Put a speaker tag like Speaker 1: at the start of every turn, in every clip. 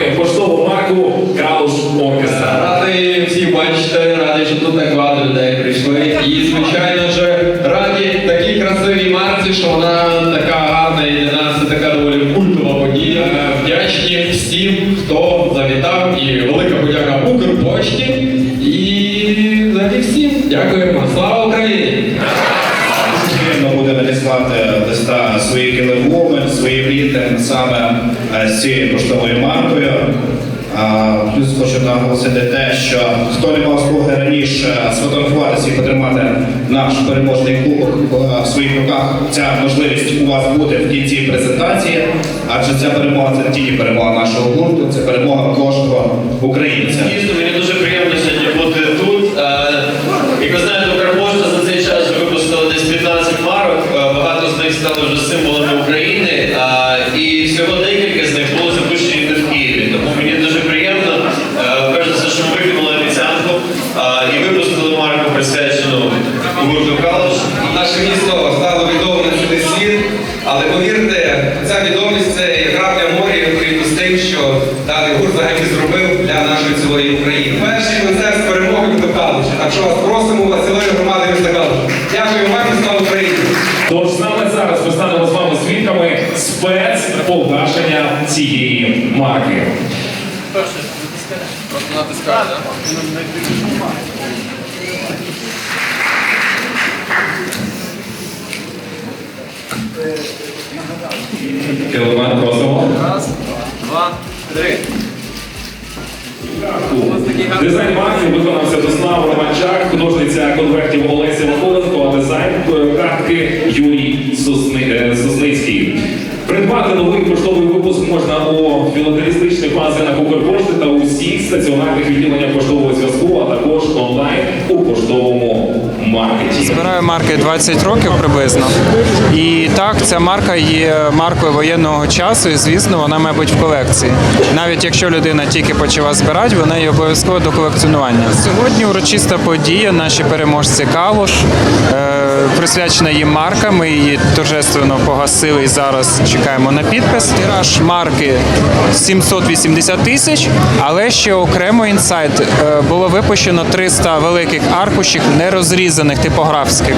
Speaker 1: марками поштову марку Калуш Оркестра.
Speaker 2: Радий
Speaker 3: всі
Speaker 2: бачите, радий, що тут так багато
Speaker 3: людей
Speaker 2: прийшли. І
Speaker 3: звичайно ж раді такій красивій марці, що вона така гарна і для нас це така доволі культова подія. Е, вдячні всім, хто завітав, і велика подяка Укрпочті. І за всім дякуємо. Слава Україні!
Speaker 4: Буде надіслати свої килимови, свої рідним саме е, з цією поштовою маркою. Плюс хочу наголосити те, що хто не мав змоги раніше сфотографуватися і потримати наш переможний кубок е, в своїх руках, ця можливість у вас буде в кінці презентації, адже ця перемога це тільки перемога нашого гурту, це перемога кожного українця.
Speaker 5: Гурту
Speaker 3: Наше місто стало на цілий світ, але повірте, ця відомість це як крапля моря порівняно з тим, що даний гурт взагалі зробив для нашої цілої України. Перший концерт з перемоги Калуші. Так що вас просимо вас цілою громадою міста. Дякую вам і слава Україні!
Speaker 1: Тож саме зараз ми станемо з вами свідками спецпогашення цієї марки. Кілометр просимо.
Speaker 5: Два, три.
Speaker 1: Дизайн марки виконався Дослав Романчак, художниця конвертів Олеся Вакуленко, а дизайн е, картки Юрій Сосни- е, Сосницький. Придбати новий поштовий випуск можна у філателістичних магазинах Укрпошти та усіх стаціонарних відділеннях поштового зв'язку, а також онлайн у поштовому маркеті.
Speaker 6: Збираю марки 20 років приблизно. І так, ця марка є маркою воєнного часу, і звісно, вона, мабуть, в колекції. Навіть якщо людина тільки почала збирати, вона є обов'язково до колекціонування. Сьогодні урочиста подія, наші переможці Калуш. Присвячена їм марка. Ми її торжественно погасили і зараз чекаємо на підпис. Тираж марки 780 тисяч, але ще окремо інсайт е, було випущено 300 великих аркушів, нерозрізаних типографських.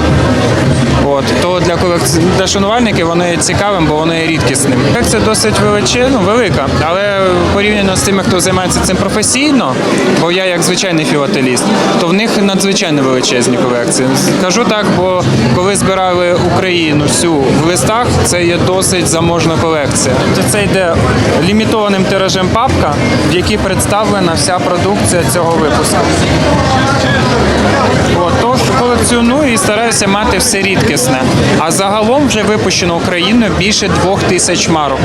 Speaker 6: От то для колекці... для шанувальників воно є цікавим, бо воно є рідкісним. Колекція досить величезна, ну, велика, але порівняно з тими, хто займається цим професійно, бо я як звичайний філателіст, то в них надзвичайно величезні колекції. Кажу так, бо коли збирали Україну всю в листах, це є досить заможна колекція. Це йде лімітованим тиражем папка, в якій представлена вся продукція цього випуску. От, тож колекціоную і стараюся мати все рідкісне. А загалом вже випущено Україною більше двох тисяч марок.